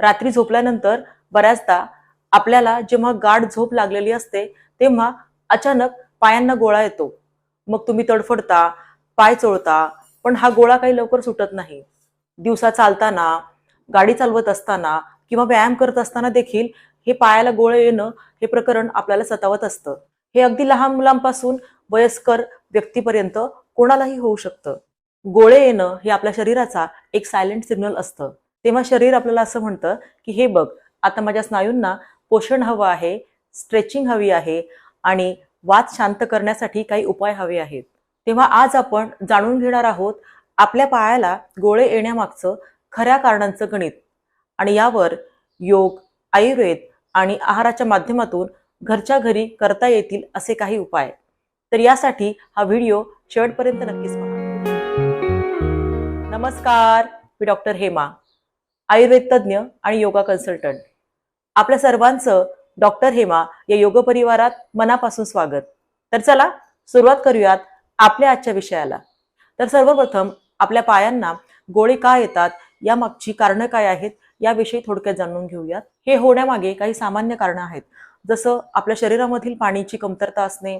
रात्री झोपल्यानंतर बऱ्याचदा आपल्याला जेव्हा गाढ झोप लागलेली असते तेव्हा अचानक पायांना गोळा येतो. मग तुम्ही तडफडता पाय चोळता पण हा गोळा काही लवकर सुटत नाही. दिवसा चालताना गाडी चालवत असताना किंवा व्यायाम करत असताना देखील हे पायाला गोळे येणं हे प्रकरण आपल्याला सतावत असतं. हे अगदी लहान मुलांपासून वयस्कर व्यक्तीपर्यंत कोणालाही होऊ शकतं. गोळे येणं हे आपल्या शरीराचा एक सायलेंट सिग्नल असतं. तेव्हा शरीर आपल्याला असं म्हणतं की हे बघ आता माझ्या स्नायूंना पोषण हवं आहे स्ट्रेचिंग हवी आहे आणि वाद शांत करण्यासाठी काही उपाय हवे आहेत. तेव्हा आज आपण जाणून घेणार आहोत आपल्या पायाला गोळे येण्यामागचं खऱ्या कारणांचं गणित आणि यावर योग आयुर्वेद आणि आहाराच्या माध्यमातून घरच्या घरी करता येतील असे काही उपाय. तर यासाठी हा व्हिडिओ शेवटपर्यंत नक्कीच पहा. नमस्कार मी डॉक्टर हेमा. आयुर्वेद तज्ज्ञ आणि योगा कन्सल्टंट आपल्या सर्वांचं डॉक्टर हेमा या योग परिवारात मनापासून स्वागत. तर चला सुरुवात करूयात आपल्या आजच्या विषयाला. तर सर्वप्रथम आपल्या पायांना गोळे का येतात यामागची कारणं काय आहेत याविषयी थोडक्यात जाणून घेऊयात. हे होण्यामागे काही सामान्य कारणं आहेत. जसं आपल्या शरीरामधील पाण्याची कमतरता असणे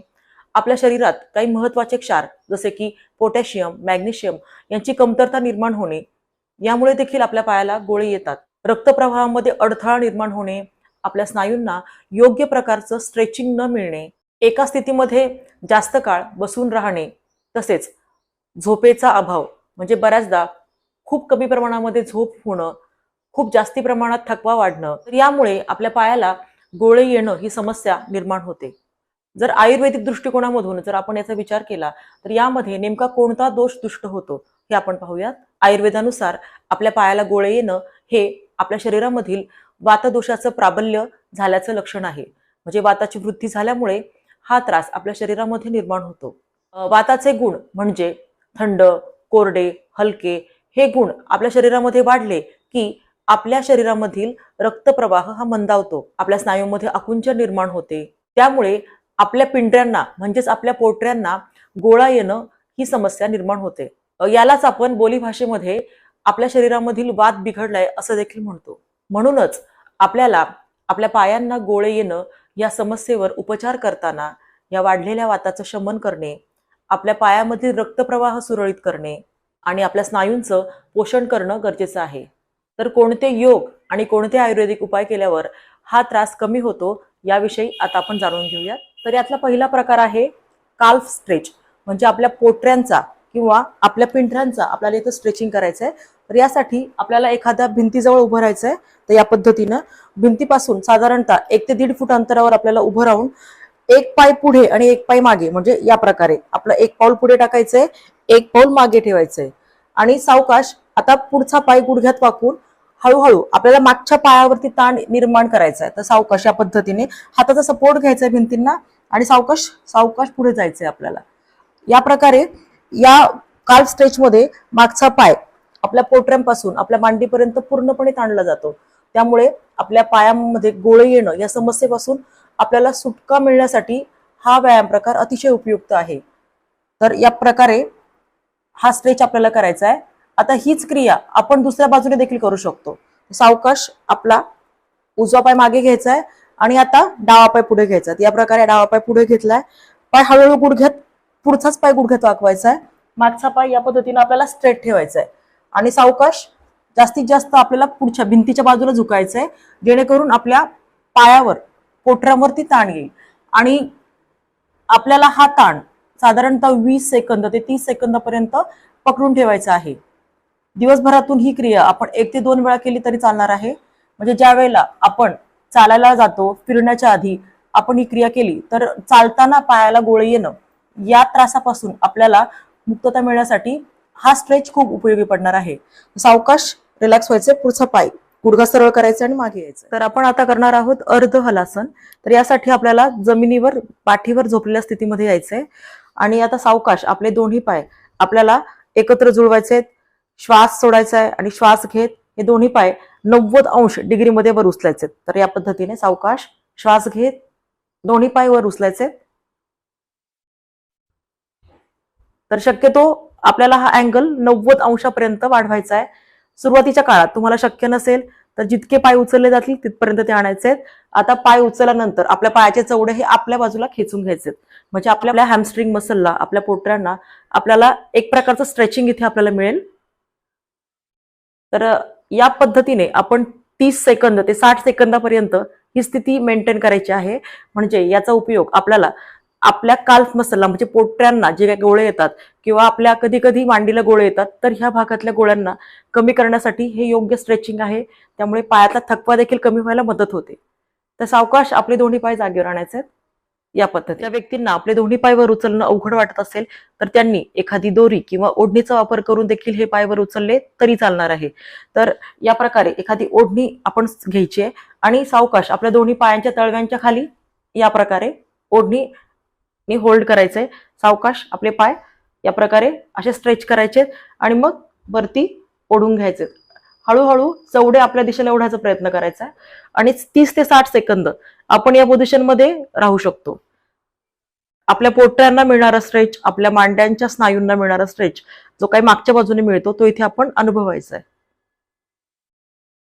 आपल्या शरीरात काही महत्त्वाचे क्षार जसे की पोटॅशियम मॅग्नेशियम यांची कमतरता निर्माण होणे यामुळे देखील आपल्या पायाला गोळे येतात. रक्तप्रवाहामध्ये अडथळा निर्माण होणे आपल्या स्नायूंना योग्य प्रकारचं स्ट्रेचिंग न मिळणे एका स्थितीमध्ये जास्त काळ बसून राहणे तसेच झोपेचा अभाव म्हणजे बऱ्याचदा खूप कमी प्रमाणामध्ये झोप होणं खूप जास्ती प्रमाणात थकवा वाढणं तर यामुळे आपल्या पायाला गोळे येणं ही समस्या निर्माण होते. जर आयुर्वेदिक दृष्टिकोनामधून जर आपण याचा विचार केला तर यामध्ये नेमका कोणता दोष दुष्ट होतो? हे आपण पाहूयात. आयुर्वेदानुसार आपल्या पायाला गोळे येणं हे आपल्या शरीरामधील वातदोषाचं प्राबल्य झाल्याचं लक्षण आहे. म्हणजे वाताची वृद्धी झाल्यामुळे हा त्रास आपल्या शरीरामध्ये निर्माण होतो. वाताचे गुण म्हणजे थंड कोरडे हलके हे गुण आपल्या शरीरामध्ये वाढले की आपल्या शरीरामधील रक्तप्रवाह हा मंदावतो. आपल्या स्नायूमध्ये आकुंचन निर्माण होते. त्यामुळे आपल्या पिंढऱ्यांना म्हणजेच आपल्या पोटऱ्यांना गोळा येणं ही समस्या निर्माण होते. यालाच आपण बोलीभाषेमध्ये आपल्या शरीरामधील वाद बिघडलाय असं देखील म्हणतो. म्हणूनच आपल्याला आपल्या पायांना गोळे येणं या समस्येवर उपचार करताना या वाढलेल्या वाताचं शमन करणे आपल्या पायामधील रक्तप्रवाह सुरळीत करणे आणि आपल्या स्नायूंचं पोषण करणं गरजेचं आहे. तर कोणते योग आणि कोणते आयुर्वेदिक उपाय केल्यावर हा त्रास कमी होतो याविषयी आता आपण जाणून घेऊयात. तर यातला पहिला प्रकार आहे काल्फ स्ट्रेच म्हणजे आपल्या पोटऱ्यांचा किंवा आपल्या पिंठरांचा आपल्याला इथं स्ट्रेचिंग करायचं आहे तर यासाठी आपल्याला एखाद्या भिंतीजवळ उभं राहायचं आहे तर या पद्धतीनं भिंतीपासून साधारणतः एक ते दीड फूट अंतरावर आपल्याला उभं राहून एक पाय पुढे आणि एक पाय मागे म्हणजे या प्रकारे आपलं एक पाऊल पुढे टाकायचंय एक पाऊल मागे ठेवायचंय. आणि सावकाश आता पुढचा पाय गुडघ्यात वाकून हळूहळू आपल्याला मागच्या पायावरती ताण निर्माण करायचा आहे तर सावकाश या पद्धतीने हाताचा सपोर्ट घ्यायचा आहे भिंतींना आणि सावकाश सावकाश पुढे जायचंय आपल्याला. या प्रकारे या काल स्ट्रेचमध्ये मागचा पाय आपल्या पोटऱ्यांपासून आपल्या मांडीपर्यंत पूर्णपणे ताणला जातो. त्यामुळे आपल्या पायामध्ये गोळे येणं या समस्येपासून आपल्याला सुटका मिळण्यासाठी हा व्यायाम प्रकार अतिशय उपयुक्त आहे. तर या प्रकारे हा स्ट्रेच आपल्याला करायचा आहे. आता हीच क्रिया आपण दुसऱ्या बाजूने देखील करू शकतो. सावकाश आपला उजवा पाय मागे घ्यायचा आहे आणि आता डावा पाय पुढे घ्यायचा आहे. या प्रकारे डावा पाय पुढे घेतलाय. पाय हळूहळू गुडघ्यात पुढचाच पाय गुडघ्यात वाकवायचा आहे मागचा पाय या पद्धतीने आपल्याला स्ट्रेट ठेवायचा आहे आणि सावकाश जास्तीत जास्त आपल्याला पुढच्या भिंतीच्या बाजूला झुकायचं आहे जेणेकरून आपल्या पायावर पोटऱ्यांवरती ताण येईल. आणि आपल्याला हा ताण साधारणतः वीस सेकंद ते तीस सेकंदापर्यंत पकडून ठेवायचा आहे. दिवसभरातून ही क्रिया आपण एक ते दोन वेळा केली तरी चालणार आहे. म्हणजे ज्या वेळेला आपण चालायला जातो फिरण्याच्या आधी आपण ही क्रिया केली तर चालताना पायाला गोळे येणं या त्रासापासून आपल्याला मुक्तता मिळण्यासाठी हा स्ट्रेच खूप उपयोगी पडणार आहे. सावकाश रिलॅक्स व्हायचे पुढचा पाय गुडघा सरळ करायचा आणि मागे यायचं. तर आपण आता करणार आहोत अर्ध हलासन. तर यासाठी आपल्याला जमिनीवर पाठीवर झोपलेल्या स्थितीमध्ये यायचंय आणि आता सावकाश आपले दोन्ही पाय आपल्याला एकत्र जुळवायचे श्वास सोडायचा आहे आणि श्वास घेत हे दोन्ही पाय नव्वद अंश डिग्रीमध्ये वर उचलायचे. तर या पद्धतीने सावकाश श्वास घेत दोन्ही पाय वर उचलायचे. तर शक्यतो आपल्याला हा अँगल नव्वद अंशापर्यंत वाढवायचा आहे. सुरुवातीच्या काळात तुम्हाला शक्य नसेल तर जितके पाय उचलले जातील तिथपर्यंत ते आणायचे आहेत. आता पाय उचलल्यानंतर आपल्या पायाचे चवडे हे आपल्या बाजूला खेचून घ्यायचे म्हणजे आपल्या आपल्या हॅमस्ट्रिंग मसलला आपल्या पोटऱ्यांना आपल्याला एक प्रकारचं स्ट्रेचिंग इथे आपल्याला मिळेल. तर या पद्धतीने आपण तीस सेकंद ते साठ सेकंदापर्यंत ही स्थिती मेंटेन करायची आहे. म्हणजे याचा उपयोग आपल्याला आपल्या काल्फ मसलला म्हणजे पोटऱ्यांना जे काही गोळे येतात किंवा आपल्या कधी कधी मांडीला गोळे येतात तर ह्या भागातल्या गोळ्यांना कमी करण्यासाठी हे योग्य स्ट्रेचिंग आहे. त्यामुळे पायातला थकवा देखील कमी व्हायला मदत होते. तर सावकाश आपले दोन्ही पाय जागेवर आणायचे आहेत या पद्धती त्या व्यक्तींना आपले दोन्ही पायवर उचलणं अवघड वाटत असेल तर त्यांनी एखादी दोरी किंवा ओढणीचा वापर करून देखील हे पायवर उचलले तरी चालणार आहे. तर या प्रकारे एखादी ओढणी आपण घ्यायची आहे आणि सावकाश आपल्या दोन्ही पायांच्या तळव्यांच्या खाली या प्रकारे ओढणी होल्ड करायचंय. सावकाश आपले पाय या प्रकारे असे स्ट्रेच करायचे आणि मग वरती ओढून घ्यायचे हळूहळू चवडे आपल्या दिशेला ओढायचा प्रयत्न करायचा आणि तीस ते साठ सेकंद आपण या पोझिशनमध्ये राहू शकतो. आपल्या पोटऱ्यांना मिळणारा स्ट्रेच आपल्या मांड्यांच्या स्नायूंना मिळणारा स्ट्रेच जो काही मागच्या बाजूने मिळतो तो इथे आपण अनुभवायचा आहे.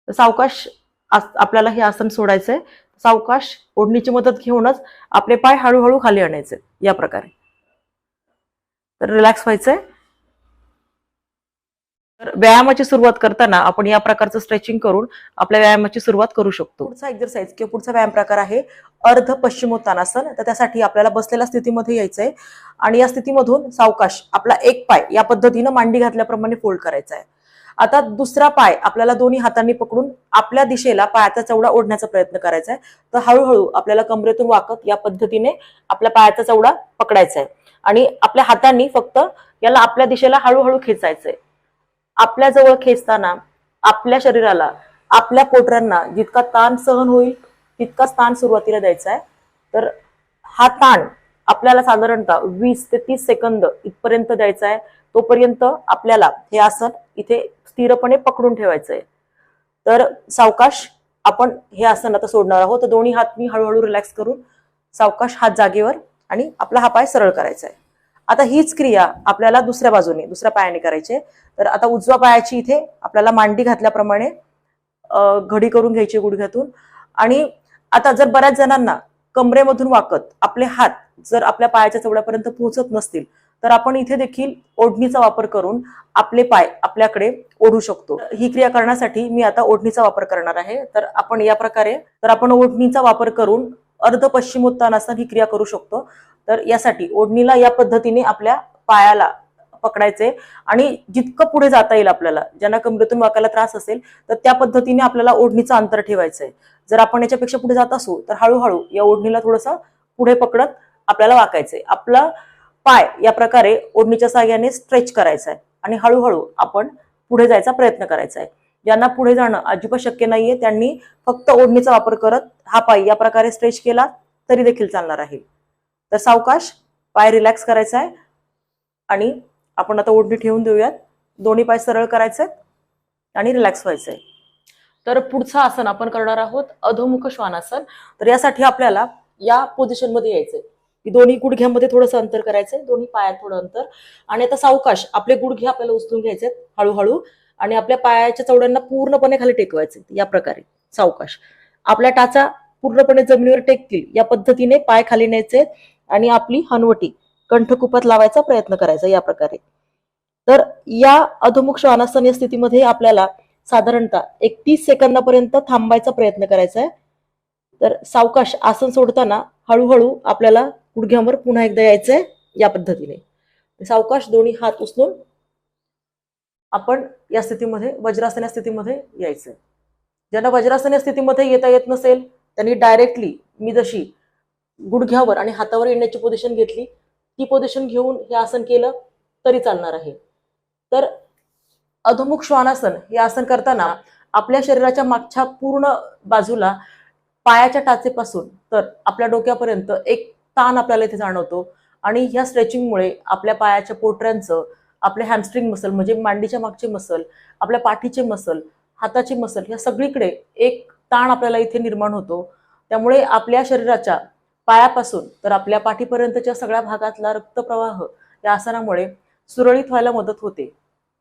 सावकाश आपल्याला हे आसन सोडायचंय. सावकाश ओढणीची मदत घेऊनच आपले पाय हळूहळू खाली आणायचे या प्रकारे. तर रिलॅक्स व्हायचंय. तर व्यायामाची सुरुवात करताना आपण या प्रकारचं स्ट्रेचिंग करून आपल्या व्यायामाची सुरुवात करू शकतो. पुढचा एक्झरसाइज किंवा पुढचा व्यायाम प्रकार आहे अर्ध पश्चिमोत्तानासन. तर त्यासाठी आपल्याला बसलेल्या स्थितीमध्ये यायचंय. आणि या स्थितीमधून सावकाश आपला एक पाय या पद्धतीनं मांडी घातल्याप्रमाणे फोल्ड करायचा आहे. आता दुसरा पाय आपल्याला दोन्ही हातांनी पकडून आपल्या दिशेला पायाचा चवडा ओढण्याचा प्रयत्न करायचा आहे. तर हळूहळू आपल्याला कमरेतून वाकत या पद्धतीने आपल्या पायाचा चवडा पकडायचा आहे. आणि आपल्या हातांनी फक्त याला आपल्या दिशेला हळूहळू खेचायचंय. आपल्या जवळ खेचताना आपल्या शरीराला आपल्या पोटरांना जितका ताण सहन होईल तितकाच ताण सुरुवातीला द्यायचा आहे. तर हा ताण आपल्याला साधारणतः वीस ते तीस सेकंद इथपर्यंत द्यायचा आहे. तोपर्यंत आपल्याला हे आसन इथे स्थिरपणे पकडून ठेवायचं आहे तर सावकाश आपण हे आसन आता सोडणार आहोत. तर दोन्ही हात मी हळूहळू रिलॅक्स करून सावकाश हात जागेवर आणि आपला हा पाय सरळ करायचा आहे आता हीच क्रिया आपल्याला दुसऱ्या बाजूने दुसऱ्या पायाने करायची तर आता उजव्या पायाची इथे आपल्याला मांडी घातल्याप्रमाणे घडी करून घ्यायची गुडघ्यातून. आणि आता जर बऱ्याच जणांना कमरेमधून वाकत आपले हात जर आपल्या पायाच्या चवड्यापर्यंत पोहोचत नसतील तर आपण इथे देखील ओढणीचा वापर करून आपले पाय आपल्याकडे ओढू शकतो. ही क्रिया करण्यासाठी मी आता ओढणीचा वापर करणार आहे. तर आपण या प्रकारे तर आपण ओढणीचा वापर करून अर्ध पश्चिमोत्तानासन ही क्रिया करू शकतो. तर यासाठी ओढणीला या पद्धतीने आपल्या पायाला पकडायचे आणि जितकं पुढे जाता येईल आपल्याला ज्यांना कमरेतून वाकायला त्रास असेल तर त्या पद्धतीने आपल्याला ओढणीचं अंतर ठेवायचं आहे जर आपण याच्यापेक्षा पुढे जात असू तर हळूहळू या ओढणीला थोडंसं पुढे पकडत आपल्याला वाकायचंय. आपला पाय या प्रकारे ओढणीच्या साहाय्याने स्ट्रेच करायचा आहे आणि हळूहळू आपण पुढे जायचा प्रयत्न करायचा आहे ज्यांना पुढे जाणं अजिबात शक्य नाहीये त्यांनी फक्त ओढणीचा वापर करत हा पाय या प्रकारे स्ट्रेच केला तरी देखील चालणार आहे. तर सावकाश पाय रिलॅक्स करायचा आहे आणि आपण आता ओढणी ठेवून देऊयात. दोन्ही पाय सरळ करायचे आणि रिलॅक्स व्हायचंय. तर पुढचं आसन आपण करणार आहोत अधोमुख श्वानासन. तर यासाठी आपल्याला या पोझिशनमध्ये यायचंय. की दोन्ही गुडघ्यामध्ये थोडंसं अंतर करायचंय दोन्ही पायात थोडं अंतर. आणि आता सावकाश आपले गुडघे आपल्याला उचलून घ्यायचे हळूहळू आणि आपल्या पायाच्या चवड्यांना पूर्णपणे खाली टेकवायचे या प्रकारे सावकाश. आपल्या टाचा पूर्णपणे जमिनीवर टेकतील या पद्धतीने पाय खाली न्यायचे आणि आपली हनवटी कंठकुपात लावायचा प्रयत्न करायचा या प्रकारे. तर या अधोमुख श्वानासन या स्थितीमध्ये आपल्याला साधारणतः एक तीस सेकंदापर्यंत थांबायचा प्रयत्न करायचा आहे. तर सावकाश आसन सोडताना हळूहळू आपल्याला गुडघ्यावर पुन्हा एकदा यायचंय या पद्धतीने. सावकाश दोन्ही हात उचलून आपण या स्थितीमध्ये वज्रासन या स्थितीमध्ये यायचंय. ज्यांना वज्रासन या स्थितीमध्ये येता येत नसेल त्यांनी डायरेक्टली मी जशी गुडघ्यावर आणि हातावर येण्याची पोझिशन घेतली ती पोझिशन घेऊन हे आसन केलं तरी चालणार आहे. तर अधोमुख श्वानासन हे आसन करताना आपल्या शरीराच्या मागच्या पूर्ण बाजूला पायाच्या टाचेपासून तर आपल्या डोक्यापर्यंत एक ताण आपल्याला इथे जाणवतो. आणि ह्या स्ट्रेचिंगमुळे आपल्या पायाच्या पोटऱ्यांचं आपले हॅमस्ट्रिंग मसल म्हणजे मांडीच्या मागचे मसल आपल्या पाठीचे मसल हाताचे मसल ह्या सगळीकडे एक ताण आपल्याला इथे निर्माण होतो. त्यामुळे आपल्या शरीराच्या पायापासून तर आपल्या पाठीपर्यंतच्या सगळ्या भागातला रक्तप्रवाह या आसनामुळे सुरळीत व्हायला मदत होते.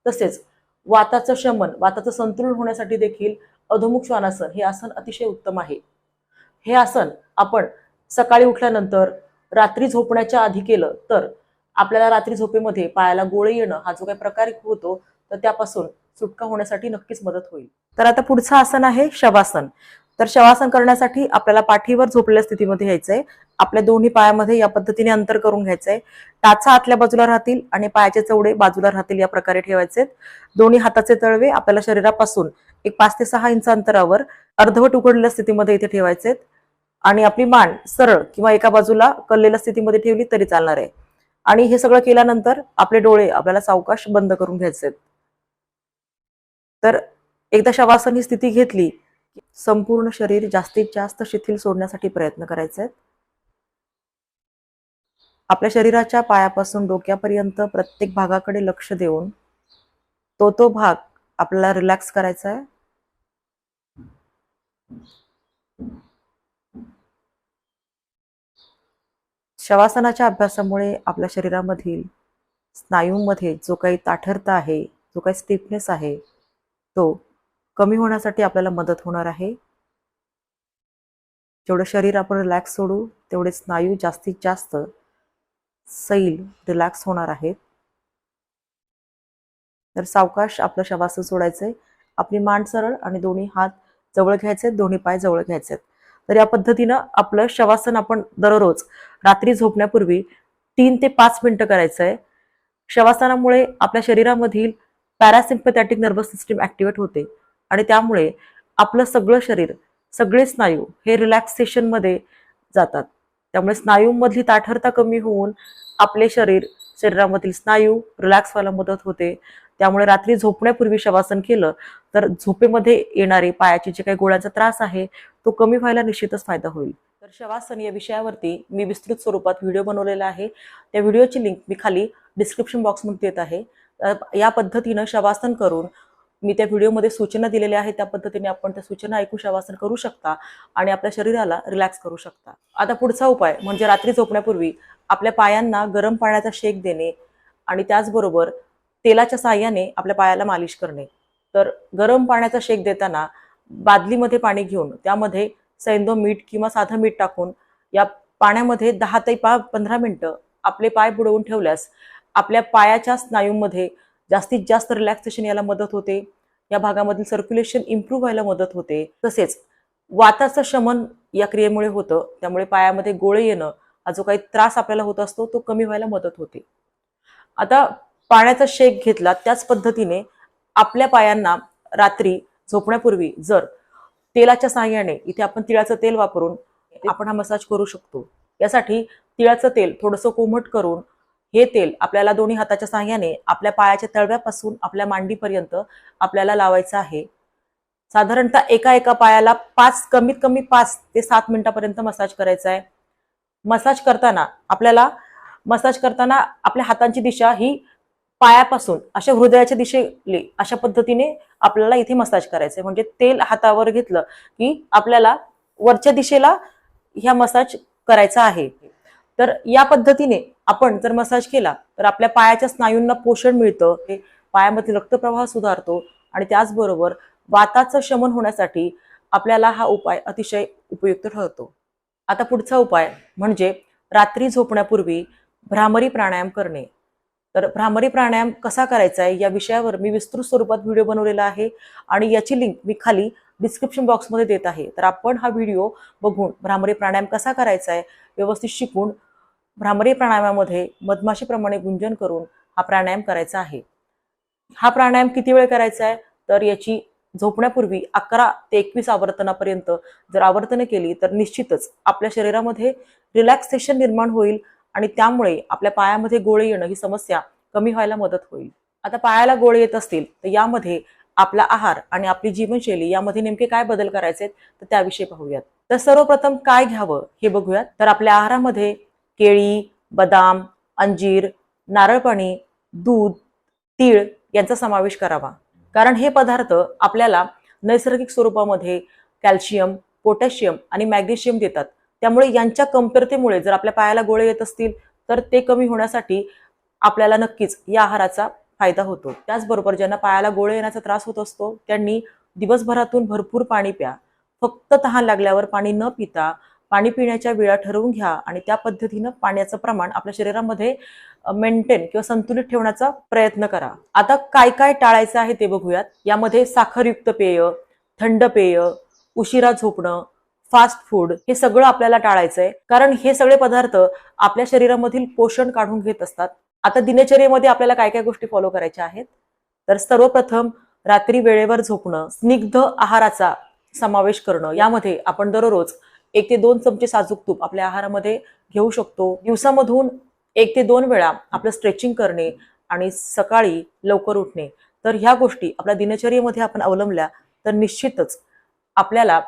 तसेच वाताचं शमन वाताचं संतुलन होण्यासाठी देखील अधोमुख श्वानासन हे आसन अतिशय उत्तम आहे. हे आसन आपण सकाळी उठल्यानंतर रात्री झोपण्याच्या आधी केलं तर आपल्याला रात्री झोपेमध्ये पायाला गोळे येणं हा जो काही प्रकार होतो तर त्यापासून सुटका होण्यासाठी नक्कीच मदत होईल. तर आता पुढचं आसन आहे शवासन. तर शवासन करण्यासाठी आपल्याला पाठीवर झोपलेल्या स्थितीमध्ये यायचंय. आपल्या दोन्ही पायामध्ये या पद्धतीने अंतर करून घ्यायचंय. टाचा आतल्या बाजूला राहतील आणि पायाचे चवडे बाजूला राहतील या प्रकारे ठेवायचे दोन्ही हाताचे तळवे आपल्याला शरीरापासून एक पाच ते सहा इंच अंतरावर अर्धवट उघडलेल्या स्थितीमध्ये इथे ठेवायचे आणि आपली मान सरळ किंवा एका बाजूला कललेल्या स्थितीमध्ये ठेवली तरी चालणार आहे. आणि हे सगळं केल्यानंतर आपले डोळे आपल्याला सावकाश बंद करून घ्यायचे तर एकदा शवासन ही स्थिती घेतली की संपूर्ण शरीर जास्तीत जास्त शिथिल सोडण्यासाठी प्रयत्न करायचे आहेत. आपल्या शरीराच्या पायापासून डोक्यापर्यंत प्रत्येक भागाकडे लक्ष देऊन तो तो भाग आपल्याला रिलॅक्स करायचा आहे. शवासनाच्या अभ्यासामुळे आपल्या शरीरामधील स्नायूंमध्ये जो काही ताठरता आहे जो काही स्टिफनेस आहे तो कमी होण्यासाठी आपल्याला मदत होणार आहे. जेवढं शरीर आपण रिलॅक्स सोडू तेवढे स्नायू जास्तीत जास्त सैल रिलॅक्स होणार आहेत. तर सावकाश आपलं शवासन सोडायचंय. आपली मान सरळ आणि दोन्ही हात जवळ घ्यायचे दोन्ही पाय जवळ घ्यायचे तर या पद्धतीनं आपलं शवासन आपण दररोज रात्री झोपण्यापूर्वी तीन ते पाच मिनिटं करायचं आहे शवासनामुळे आपल्या शरीरामधील पॅरासिम्पथॅटिक नर्वस सिस्टीम ॲक्टिवेट होते आणि त्यामुळे आपलं सगळं शरीर सगळे स्नायू हे रिलॅक्सेशनमध्ये जातात. त्यामुळे स्नायूंमधली ताठरता कमी होऊन आपले शरीर शरीरामधील स्नायू रिलॅक्स व्हायला मदत होते. त्यामुळे रात्री झोपण्यापूर्वी शवासन केलं तर झोपेमध्ये येणारे पायाचे जे काही गोळ्यांचा त्रास आहे तो कमी व्हायला निश्चितच फायदा होईल. तर शवासन या विषयावरती मी विस्तृत स्वरूपात व्हिडिओ बनवलेला आहे. त्या व्हिडिओची लिंक मी खाली डिस्क्रिप्शन बॉक्समध्ये देत आहे. या पद्धतीनं शवासन करून मी त्या व्हिडिओमध्ये सूचना दिलेल्या आहेत त्या पद्धतीने आपण त्या सूचना ऐकू शवासन करू शकता आणि आपल्या शरीराला रिलॅक्स करू शकता. आता पुढचा उपाय म्हणजे रात्री झोपण्यापूर्वी आपल्या पायांना गरम पाण्याचा शेक देणे आणि त्याचबरोबर तेलाच्या साहाय्याने आपल्या पायाला मालिश करणे. तर गरम पाण्याचा शेक देताना बादलीमध्ये पाणी घेऊन त्यामध्ये सैंदो मीठ किंवा साधं मीठ टाकून या पाण्यामध्ये दहा ते पा पंधरा मिनटं आपले पाय बुडवून ठेवल्यास आपल्या पायाच्या स्नायूंमध्ये जास्तीत जास्त रिलॅक्सेशन यायला मदत होते. या भागामधील सर्क्युलेशन इम्प्रूव्ह व्हायला मदत होते. तसेच वाताचं शमन या क्रियेमुळे होतं. त्यामुळे पायामध्ये गोळे येणं हा जो काही त्रास आपल्याला होत असतो तो कमी व्हायला मदत होते. आता पाण्याचा शेक घेतला त्याच पद्धतीने आपल्या पायांना रात्री झोपण्यापूर्वी जर तेलाच्या सहाय्याने इथे आपण तिळाचं तेल वापरून आपण हा मसाज करू शकतो. यासाठी तिळाचं तेल थोडंसं कोमट करून हे तेल आपल्याला दोन्ही हाताच्या सहाय्याने आपल्या पायाच्या तळव्यापासून आपल्या मांडीपर्यंत आपल्याला लावायचं आहे. साधारणतः एका एका पायाला पाच कमीत कमी पाच ते सात मिनिटापर्यंत मसाज करायचा आहे. मसाज करताना आपल्याला मसाज करताना आपल्या हातांची दिशा ही पायापासून अशा हृदयाच्या दिशेली अशा पद्धतीने आपल्याला इथे मसाज करायचंय. म्हणजे तेल हातावर घेतलं की आपल्याला वरच्या दिशेला ह्या मसाज करायचा आहे. तर या पद्धतीने आपण जर मसाज केला तर आपल्या पायाच्या स्नायूंना पोषण मिळतं. हे रक्तप्रवाह सुधारतो आणि त्याचबरोबर वाताचं शमन होण्यासाठी आपल्याला हा उपाय अतिशय उपयुक्त ठरतो. आता पुढचा उपाय म्हणजे रात्री झोपण्यापूर्वी भ्रामरी प्राणायाम करणे. तर भ्रामरी प्राणायाम कसा करायचा आहे या विषयावर मी विस्तृत स्वरूपात व्हिडिओ बनवलेला आहे आणि याची लिंक मी खाली डिस्क्रिप्शन बॉक्समध्ये देत आहे. तर आपण हा व्हिडिओ बघून भ्रामरी प्राणायाम कसा करायचा आहे व्यवस्थित शिकून भ्रामरी प्राणायामामध्ये मधमाशीप्रमाणे गुंजन करून हा प्राणायाम करायचा आहे. हा प्राणायाम किती वेळ करायचा आहे? तर याची झोपण्यापूर्वी अकरा ते एकवीस आवर्तनापर्यंत जर आवर्तनं केली तर निश्चितच आपल्या शरीरामध्ये रिलॅक्सेशन निर्माण होईल आणि त्यामुळे आपल्या पायामध्ये गोळे येणं ही समस्या कमी व्हायला मदत होईल. आता पायाला गोळे येत असतील तर यामध्ये आपला आहार आणि आपली जीवनशैली यामध्ये नेमके काय बदल करायचे तर त्याविषयी पाहूयात. तर सर्वप्रथम काय घ्यावं हे बघूयात. तर आपल्या आहारामध्ये केळी बदाम अंजीर नारळ पाणी दूध तीळ यांचा समावेश करावा. कारण हे पदार्थ आपल्याला नैसर्गिक स्वरूपामध्ये कॅल्शियम पोटॅशियम आणि मॅग्नेशियम देतात. त्यामुळे यांच्या कमतरतेमुळे जर आपल्या पायाला गोळे येत असतील तर ते कमी होण्यासाठी आपल्याला नक्कीच या आहाराचा फायदा होतो. त्याचबरोबर ज्यांना पायाला गोळे येण्याचा त्रास होत असतो त्यांनी दिवसभरातून भरपूर पाणी प्या. फक्त तहान लागल्यावर पाणी न पिता पाणी पिण्याच्या वेळा ठरवून घ्या आणि त्या पद्धतीनं पाण्याचं प्रमाण आपल्या शरीरामध्ये मेंटेन किंवा संतुलित ठेवण्याचा प्रयत्न करा. आता काय काय टाळायचं आहे ते बघूयात. यामध्ये साखरयुक्त पेय थंड पेय उशिरा झोपणं फास्ट फूड हे सगळं आपल्याला टाळायचं आहे कारण हे सगळे पदार्थ आपल्या शरीरामधील पोषण काढून घेत असतात. आता दिनचर्येमध्ये आपल्याला काय काय गोष्टी फॉलो करायच्या आहेत? तर सर्वप्रथम रात्री वेळेवर झोपणं स्निग्ध आहाराचा समावेश करणं. यामध्ये आपण दररोज एक ते दोन चमचे साजूक तूप आपल्या आहारामध्ये घेऊ शकतो. दिवसामधून एक ते दोन वेळा आपलं स्ट्रेचिंग करणे आणि सकाळी लवकर उठणे. तर ह्या गोष्टी आपल्या दिनचर्येमध्ये आपण अवलंबल्या तर निश्चितच आपल्याला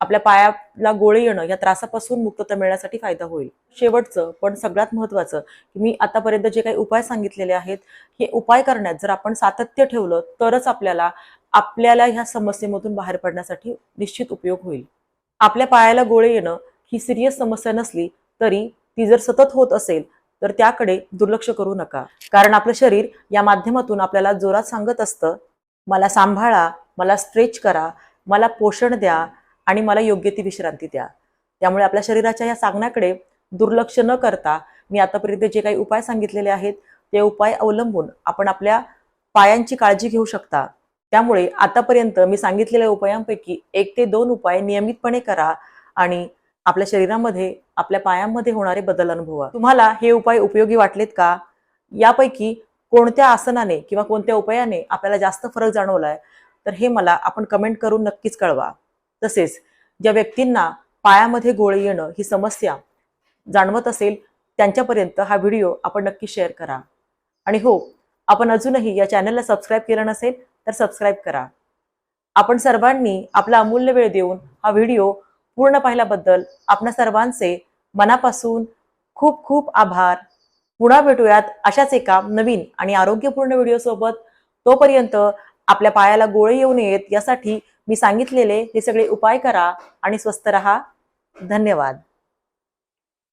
आपल्या पायाला गोळे येणं या त्रासापासून मुक्तता मिळण्यासाठी फायदा होईल. शेवटचं पण सगळ्यात महत्वाचं की मी आतापर्यंत जे काही उपाय सांगितलेले आहेत हे उपाय करण्यात जर आपण सातत्य ठेवलं तरच आपल्याला आपल्याला ह्या समस्येमधून बाहेर पडण्यासाठी निश्चित उपयोग होईल. आपल्या पायाला गोळे येणं ही सिरियस समस्या नसली तरी ती जर सतत होत असेल तर त्याकडे दुर्लक्ष करू नका. कारण आपलं शरीर या माध्यमातून आपल्याला जोरात सांगत असतं मला सांभाळा मला स्ट्रेच करा मला पोषण द्या आणि मला योग्य ती विश्रांती द्या. त्यामुळे आपल्या शरीराच्या या सांगण्याकडे दुर्लक्ष न करता मी आतापर्यंत जे काही उपाय सांगितलेले आहेत ते उपाय अवलंबून आपण आपल्या पायांची काळजी घेऊ शकता. त्यामुळे आतापर्यंत मी सांगितलेल्या उपायांपैकी एक ते दोन उपाय नियमितपणे करा आणि आपल्या शरीरामध्ये आपल्या पायांमध्ये होणारे बदल अनुभवा. तुम्हाला हे उपाय उपयोगी वाटलेत का? यापैकी कोणत्या आसनाने किंवा कोणत्या उपायाने आपल्याला जास्त फरक जाणवलाय? तर हे मला आपण कमेंट करून नक्कीच कळवा. तसेच ज्या व्यक्तींना पायामध्ये गोळे येणं ही समस्या जाणवत असेल त्यांच्यापर्यंत हा व्हिडिओ आपण नक्की शेअर करा. आणि हो आपण अजूनही या चॅनलला सबस्क्राईब केलं नसेल तर सबस्क्राईब करा. आपण सर्वांनी आपला अमूल्य वेळ देऊन हा व्हिडिओ पूर्ण पाहिल्याबद्दल आपणा सर्वांचे मनापासून खूप खूप आभार. पुन्हा भेटूयात अशाच एका नवीन आणि आरोग्यपूर्ण व्हिडिओसोबत तोपर्यंत आपल्या पायाला गोळे येऊ नयेत यासाठी मी सांगितलेले हे सगळे उपाय करा आणि स्वस्थ रहा. धन्यवाद.